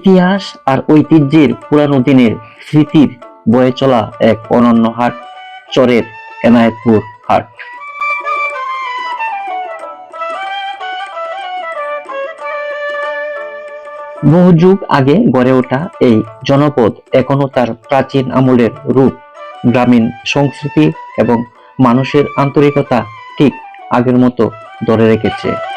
ইতিহাস আর ঐতিহ্যের পুরানো দিনের স্মৃতির বয়ে চলা এক অনন্য হাট, চরের এনায়েতপুর হাট। বহু যুগ আগে গড়ে ওঠা এই জনপদ এখনও তার প্রাচীন আমলের রূপ। গ্রামীণ সংস্কৃতি এবং মানুষের আন্তরিকতা ঠিক আগের মতো ধরে রেখেছে।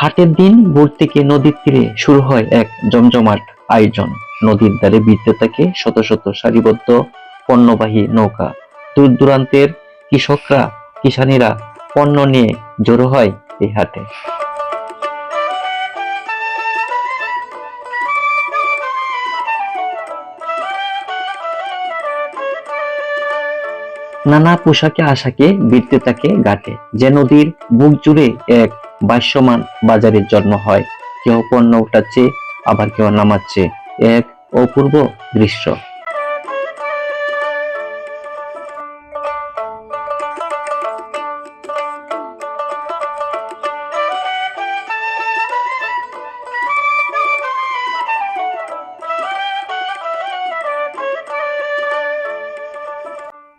হাটের দিন ভোর থেকে নদীর তীরে শুরু হয় এক জমজমাট আয়োজন। নদীর দ্বারে বিদ্যে থাকে শত শত সারিবদ্ধ পণ্যবাহী নৌকা। দূর দূরান্তের কৃষকরা, কিষানীরা পণ্য নিয়ে জড়ো হয় এই হাটে। নানা পোশাকে আশাকে বৃত্তে থাকে ঘাটে। যে নদীর বুক জুড়ে এক ভাষ্যমান বাজারের জন্ম হয়। কেউ পণ্য উঠাচ্ছে, আবার কেউ নামাচ্ছে। এক অপূর্ব দৃশ্য।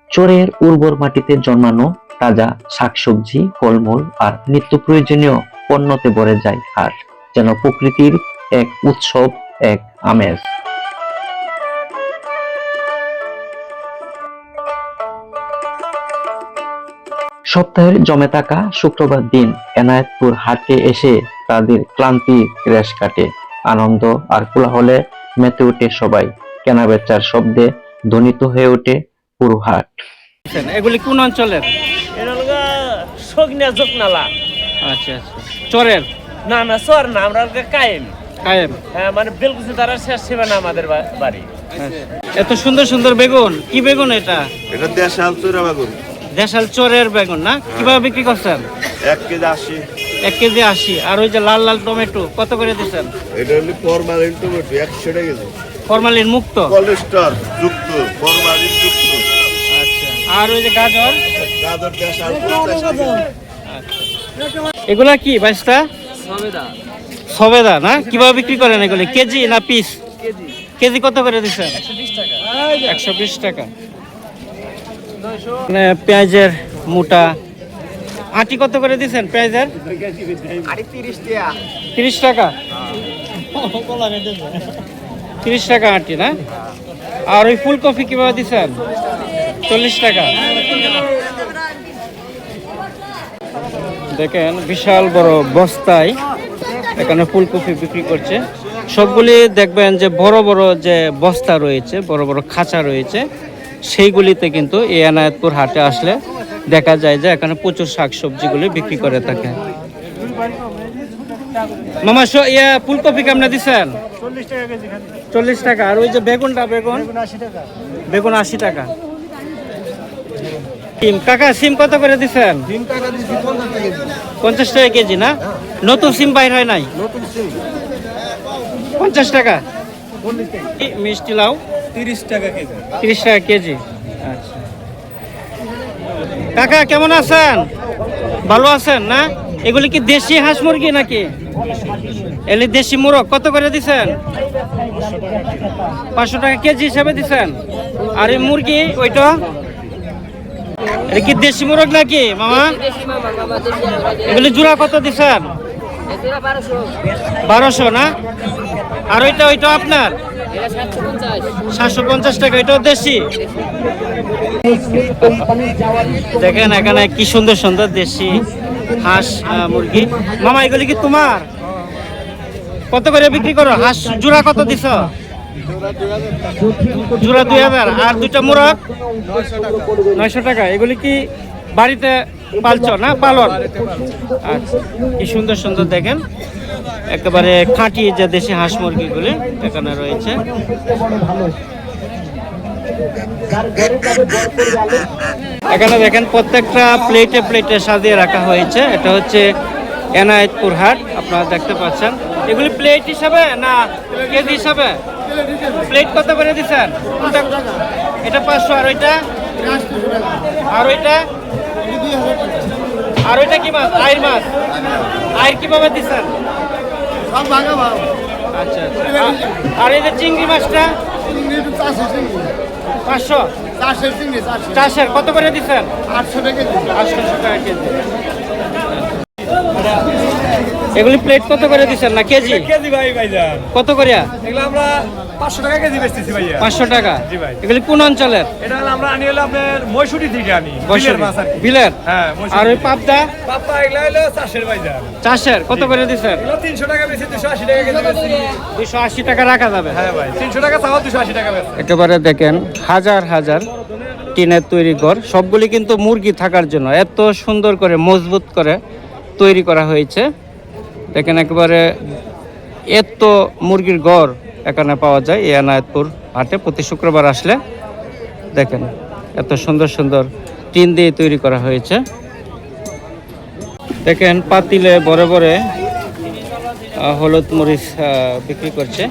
চোরের উর্বর মাটিতে জন্মানো তাজা শাকসবজি, ফলমূল আর নিত্য প্রয়োজনীয় পণ্যতে ভরে যায় হাট যেন প্রকৃতির এক উৎসব, এক আমেজ। সপ্তাহের জমে থাকা শুক্রবার দিন এনায়েতপুর হাটে এসে তাদের ক্লান্তি রেশ কাটে। আনন্দ আর কোলাহলে মেতে ওঠে সবাই। কেনাবেচার শব্দে ধ্বনিত হয়ে ওঠে পুরো হাট। এগুলি কোন অঞ্চলের? জোকনালা আচ্ছা আচ্ছা। চরের? না না সর না আমরা কায়েম। কায়েম। হ্যাঁ মানে বেলকুচি দ্বারা শেষ সেবা না আমাদের বাড়ি। এত সুন্দর সুন্দর বেগুন। কি বেগুন এটা? এটা দেশাল চুরা বাগুন। দেশাল চরের বেগুন না? কীভাবে বিক্রি করছেন? এক কেজি আশি। এক কেজি আশি। আর ওই যে লাল লাল টমেটো কত করে দিচ্ছেন? এটা হলো ফরমালিন টমেটো একশো টাকা কেজি। ফরমালিন মুক্ত? কোলেস্টর যুক্ত ফরমালিন আচ্ছা আর ওই যে গাজর? গাজর দেশাল এগুলা কি বাইশটা? সবেদা। না? কীভাবে বিক্রি করেন এগুলি? কেজি না পিস কেজি। কত করে দিচ্ছেন? একশো বিশ টাকা। মানে পেঁয়াজের মোটা। আটি কত করে দিচ্ছেন পেঁয়াজের? তিরিশ টাকা। তিরিশ টাকা আটি না? আর ওই ফুলকপি কীভাবে দিচ্ছেন? চল্লিশ টাকা। দেখেন বিশাল বড় বস্তায় এখানে ফুলকপি বিক্রি করছে। সবগুলি দেখবেন যে বড় বড় যে বস্তা রয়েছে বড় বড় খাঁচা রয়েছে সেইগুলিতে কিন্তু এই এনায়েতপুর হাটে আসলে দেখা যায় যে এখানে প্রচুর শাকসবজিগুলি বিক্রি করে থাকে। মামা ইয়া ফুলকপি কেমন দিচ্ছেন চল্লিশ টাকা আর ওই যে বেগুনটা বেগুন? বেগুন আশি টাকা। সিম। কাকা সিম কত করে দিচ্ছেন পঞ্চাশ টাকা কেজি। না? নতুন সিম বাইর হয় নাই? পঞ্চাশ টাকা? মিষ্টি লাউ? তিরিশ টাকা কেজি। তিরিশ টাকা কেজি। আচ্ছা। কাকা কেমন আছেন? ভালো আছেন না? এগুলি কি দেশি হাঁস মুরগি নাকি? এলি দেশি মুরগ। কত করে দিছেন? পাঁচশো টাকা কেজি হিসাবে দিছেন। আর এই মুরগি ওইটা? এটা কি দেশি মুরগ নাকি মামা? এগুলি জোড়া কত দিছেন? বারোশো। না? আর ওইটা ওইটা আপনার? সাতশো পঞ্চাশ। টাকা এটাও দেশি? দেখেন এখানে কি সুন্দর সুন্দর দেশি হাঁস মুরগি। মামা এগুলি কি তোমার? কত করে বিক্রি করো? হাঁস জোড়া কত দিছ? জোড়া দুই হাজার আর দুইটা মুরগ? নয়শো টাকা। এগুলি কি বাড়িতে পালছ না পালন? আচ্ছা কি সুন্দর সুন্দর দেখেন। একেবারে খাঁটি যে দেশি হাঁস মুরগিগুলি এখানে রয়েছে। এখানে দেখেন প্রত্যেকটা প্লেটে প্লেটে সাজিয়ে রাখা হয়েছে। এটা হচ্ছে এনায়েতপুর হাট আপনারা দেখতে পাচ্ছেন। এগুলি প্লেট হিসাবে না কেজি হিসাবে? প্লেট কত করে দিচ্ছেন কোনটা? এটা পাঁচশো, আর ওইটা? আর ওইটা? আর ওইটা কি মাছ? আয়ের মাছ। আয়ের কীভাবে দিচ্ছেন আচ্ছা আচ্ছা। আর এই যে চিংড়ি মাছটা? পাঁচশো? চাষের, কত করে দিচ্ছেন আটশো টাকা আটশো টাকা কেজি। এগুলি প্লেট কত করে দিচ্ছেন না কেজি? কেজি ভাই ভাইজান। কত করে এগুলো আমরা পাঁচশো টাকা কেজি বেচতেছি ভাইয়া। পাঁচশো টাকা? জি ভাই। এগুলি কোন অঞ্চলের? এটা হলো আমরা আনি হলো আপনার থেকে আনি বিলের মাছ আর। বিলের? হ্যাঁ আর ওই পাবদা? পাপ্পা এগুলো হলো চাষের ভাইজান। চাষের? কত করে দিচ্ছেন এগুলো তিনশো টাকা বেশি দুশো আশি টাকা কেজি বেশি দুইশো আশি টাকা রাখা যাবে। হ্যাঁ ভাই তিনশো টাকা চাওয়া দুশো আশি টাকা বেশি একেবারে দেখেন হাজার হাজার টিনের তৈরি ঘর। সবগুলি কিন্তু মুরগি থাকার জন্য এত সুন্দর করে মজবুত করে তৈরি করা হয়েছে। দেখেন একেবারে এত মুরগির গড় এখানে পাওয়া যায় এই এনায়তপুর হাটে। প্রতি শুক্রবার আসলে দেখেন এত সুন্দর সুন্দর টিন দিয়ে তৈরি করা হয়েছে। দেখেন পাতিলে বড় বড় হলুদ মরিচ বিক্রি করছে।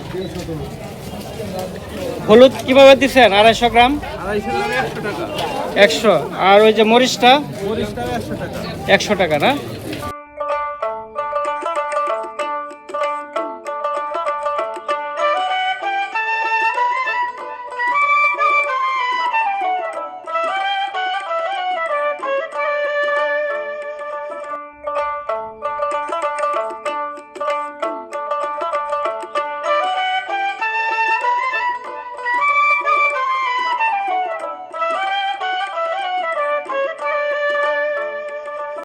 হলুদ কীভাবে দিচ্ছেন আড়াইশো গ্রাম? একশো। আর ওই যে মরিচটা? একশো টাকা না?